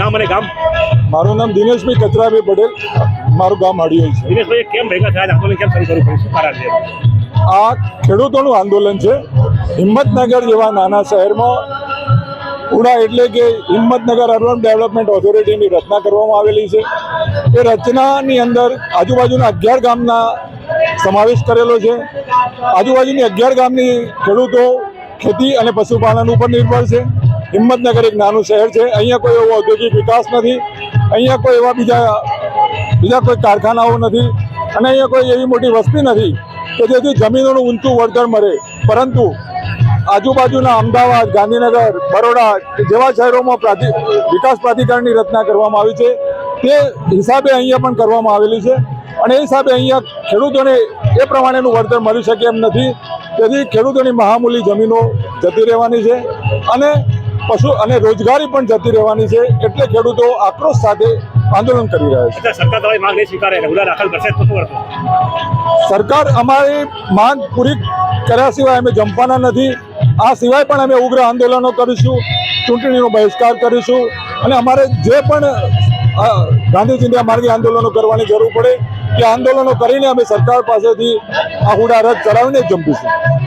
નામ અને ગામ? મારું નામ દિનેશભાઈ કચરાભાઈ પટેલ. મારું ગામ હાડિયોલ છે. દિનેશભાઈ કેમ ભેગા થયા? આંદોલન કેમ શરૂ કરવું પડ્યું આ ખેડૂતોનું આંદોલન છે. હિંમતનગર જેવા નાના શહેરમાં ઉડા એટલે કે હિંમતનગર અર્બન ડેવલપમેન્ટ ઓથોરિટીની રચના કરવામાં આવેલી છે. એ રચનાની અંદર આજુબાજુના અગિયાર ગામના સમાવેશ કરેલો છે. આજુબાજુની અગિયાર ગામની ખેડૂતો ખેતી અને પશુપાલન ઉપર નિર્ભર છે. હિંમતનગર એક નાનું શહેર છે. અહીંયા કોઈ એવો ઔદ્યોગિક વિકાસ નથી. અહીંયા કોઈ એવા બીજા બીજા કોઈ કારખાનાઓ નથી. અને અહીંયા કોઈ એવી મોટી વસ્તી નથી કે જેથી જમીનોનું ઊંચું વળતર મળે. પરંતુ આજુબાજુના અમદાવાદ, ગાંધીનગર, બરોડા જેવા શહેરોમાં વિકાસ પ્રાધિકરણની રચના કરવામાં આવી છે. તે હિસાબે અહીંયા પણ કરવામાં આવેલી છે. અને એ હિસાબે અહીંયા ખેડૂતોને એ પ્રમાણેનું વળતર મળી શકે એમ નથી. તેથી ખેડૂતોની મહામૂલી જમીનો જતી રહેવાની છે. અને પશુ અને રોજગારી પણ જતી રહેવાની છે એટલે ખેડૂતો આક્રોશ સાથે આંદોલન કરી રહ્યા છે. સરકાર અમારી માંગ પૂરી કર્યા સિવાય અમે જંપાના નથી. આ સિવાય પણ અમે ઉગ્ર આંદોલનો કરીશું ચૂંટણીનો બહિષ્કાર કરીશું અને અમારે જે પણ ગાંધી ચિંધ્યા માર્ગે આંદોલનો કરવાની જરૂર પડે કે આંદોલનો કરીને અમે સરકાર પાસેથી આ હુડા રદ કરાવીને જ જંપીશું.